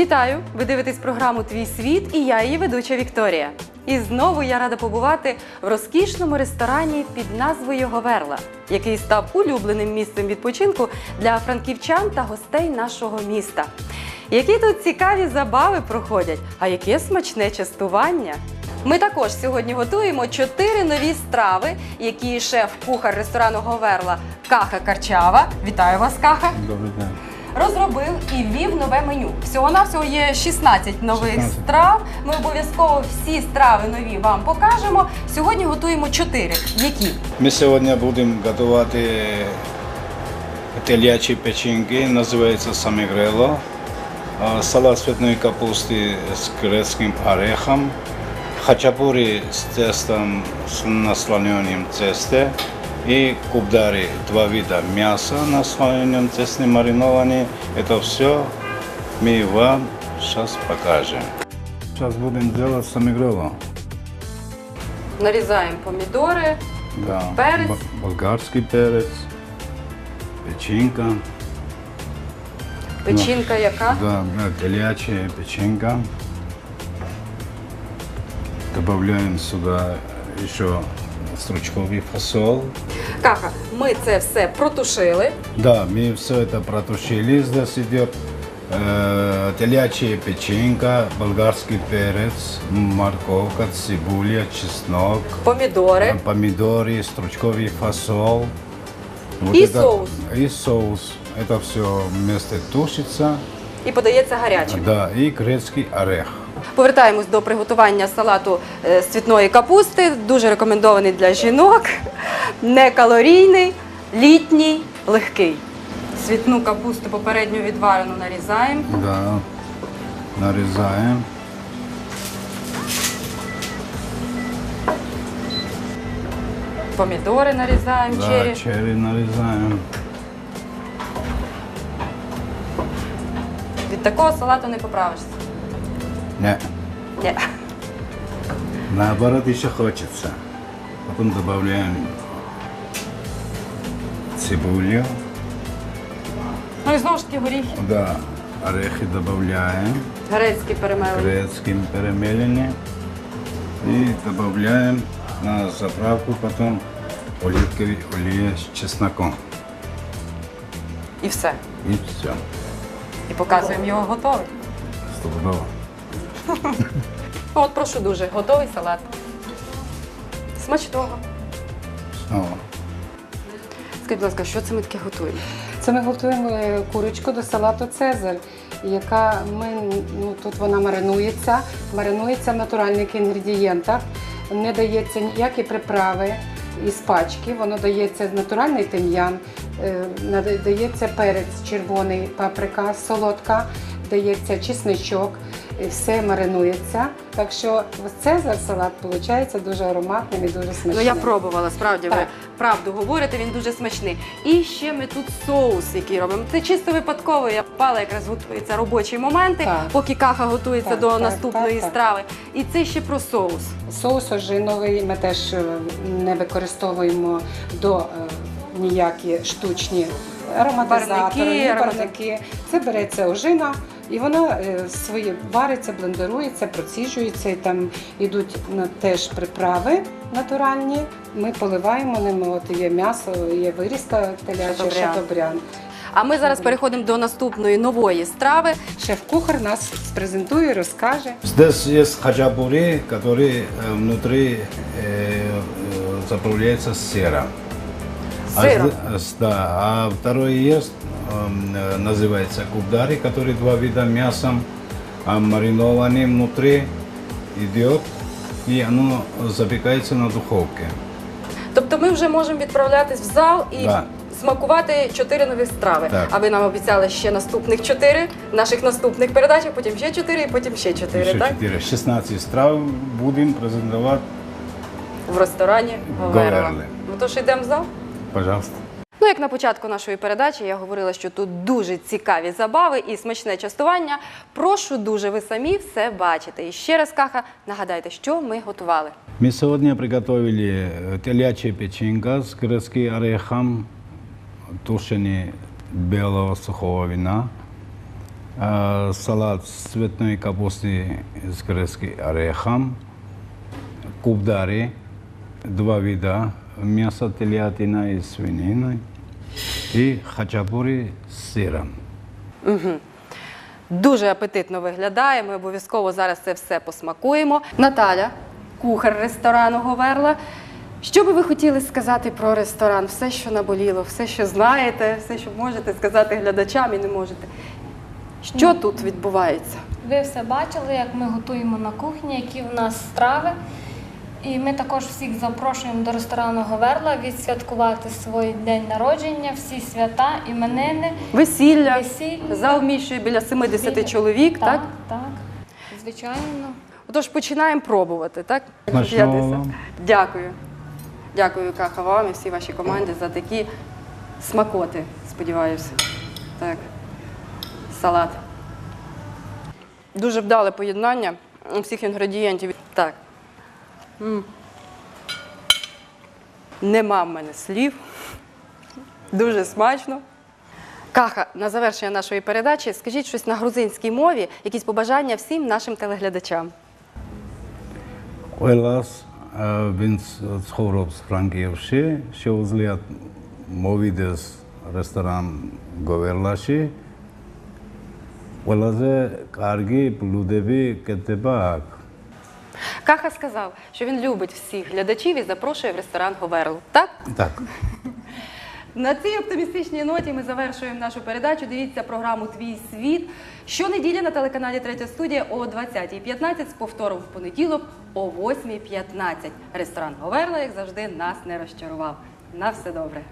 Вітаю! Ви дивитесь програму Твій світ і я її ведуча Вікторія. І знову я рада побувати в розкішному ресторані під назвою Говерла, який став улюбленим місцем відпочинку для франківчан та гостей нашого міста. Які тут цікаві забави проходять, а яке смачне частування! Ми також сьогодні готуємо чотири нові страви, які шеф-кухар ресторану Говерла Каха Карчава. Вітаю вас, Каха! Добрий день. Розробив і ввів нове меню. Всього навсього є 16 нових 16. страв. Ми обов'язково всі страви нові вам покажемо. Сьогодні готуємо 4. Які? Ми сьогодні будемо готувати телячі печінки, називається самігрело, салат з цвітної капусти з грецьким орехом, хачапурі з тестом з наслоєнням тесте і кубдари, два вида м'яса на слоєнням тесте мариновані. Це все ми вам зараз покажемо. Зараз будемо робити самігрело. Нарізаємо помідори. Да. Перець. Б- болгарський перець, печінка. Печінка яка? Да, да, телячья печенька. Добавляем сюда еще стручковый фасол. Каха, ми це все протушили. Да, мы все это протушили. Здесь идет э, телячья печенька, болгарский перец, морковка, цибуля, чеснок, Помідори. помидоры, стручковый фасол. Вот И соус. И соус. Это все вместе тушится. І подається гарячим. Да, и грецкий орех. Повертаємось до приготування салату е, з цвітної капусти. Дуже рекомендований для жінок, некалорійний, літній, легкий. Цвітну капусту попередньо відварену нарізаємо. Да. Нарезаем. Помідори нарізаємо, Да, чері. черри нарезаем. Від такого салату не поправишся. Не, Ні. наоборот еще хочется. Потом добавляем цибулю. Ну і знову ж таки горіхи. Да, орехи добавляем. Грецькі перемели. Грецким перемелене. И добавляем на заправку потом оливковый олея с чесноком. І все. И все. І показуємо його готовий. Стопудово. От прошу дуже, готовий салат. Смачного. О, Скажіть, будь ласка, що це ми таке готуємо? Це ми готуємо е, курочку до салату Цезар, яка ми ну тут вона маринується, маринується в натуральних інгредієнтах, не дається ніякі приправи із пачки, воно дається натуральний тим'ян, е, нада- дається перець червоний, паприка солодка, дається чесничок, і все маринується. Так що Цезар салат виходить дуже ароматним і дуже смачним. Ну я пробувала, справді ви Так. правду говорите, він дуже смачний. І ще ми тут соус, який робимо. Це чисто випадково. Я впала, якраз готуються робочі моменти, Так. поки каха готується Так, до так, наступної так, так. страви. І це ще про соус. Соус ожиновий ми теж е, не використовуємо до е, ніякі штучні ароматизатори, Барвники, ні аромати- барвники. Це береться ожина, і вона е, своє вариться, блендерується, проціжується, і там йдуть ну, теж приправи натуральні. Ми поливаємо ними. От є м'ясо, є вирізка теляча, Шатобрян. шатобрян. А ми зараз переходимо до наступної нової страви. Шеф-кухар нас спрезентує, розкаже. Здесь есть хачапури, который э, внутри э, э, заправляется сыром. А, Сыром. зд- с- да, а второй есть, эм, э, называется кубдари, который два вида мясом, а маринованный внутри идет, и оно запекается на духовке. Тобто ми вже можемо відправлятись в зал і Да. смакувати чотири нові страви. Так. А ви нам обіцяли ще наступних чотири в наших наступних передачах, потім ще чотири, і потім ще чотири. Еще так? 4, 16 страв будем презентовать, В ресторані Говерла. Говерли. Ну то ж йдемо в зал. пожалуйста. Ну, як на початку нашої передачі, я говорила, що тут дуже цікаві забави і смачне частування. Прошу дуже, ви самі все бачите. І ще раз, каха, нагадайте, що ми готували. Мы сегодня приготовили э, телячья печенька с грецким орехом, тушеный белого сухого вина, а, салат с цветной капусты с грецким орехом, кубдари, два вида, мясо телятина и свинины, и хачапури с сыром. Дуже апетитно виглядає. Ми обов'язково зараз це все посмакуємо. Наталя, кухар ресторану Говерла. Що би ви хотіли сказати про ресторан? Все, що наболіло, все, що знаєте, все, що можете сказати глядачам і не можете. Що тут відбувається? Ви все бачили, як ми готуємо на кухні, які в нас страви. І ми також всіх запрошуємо до ресторану Говерла відсвяткувати свій день народження, всі свята, іменини. Весілля. Весілля. Зал вміщує біля 70 чоловік, так? Так, так. Звичайно. Отож починаємо пробувати, так? Смачного Дякую. Дякую, Каха, вам і всій вашій команді за такі смакоти, сподіваюся. Так. Салат. Дуже вдале поєднання всіх інгредієнтів. Так. М. Нема в мене слів. Дуже смачно. Каха, на завершення нашої передачі, скажіть щось на грузинській мові, якісь побажання всім нашим телеглядачам. ყველას ა, ვინც ცხოვრობს ფრანგიევში, შეუძლიათ მოვიდეს რესტორან გოვერლაში. ყველაზე კარგი ბლუდები კეთდება აქ. Каха сказав, що він любить всіх глядачів і запрошує в ресторан Говерлу. Так? Так. На цій оптимістичній ноті ми завершуємо нашу передачу. Дивіться програму Твій світ щонеділі на телеканалі Третя студія о 20.15 з повтором в понеділок о 8.15. Ресторан Говерла, як завжди, нас не розчарував. На все добре.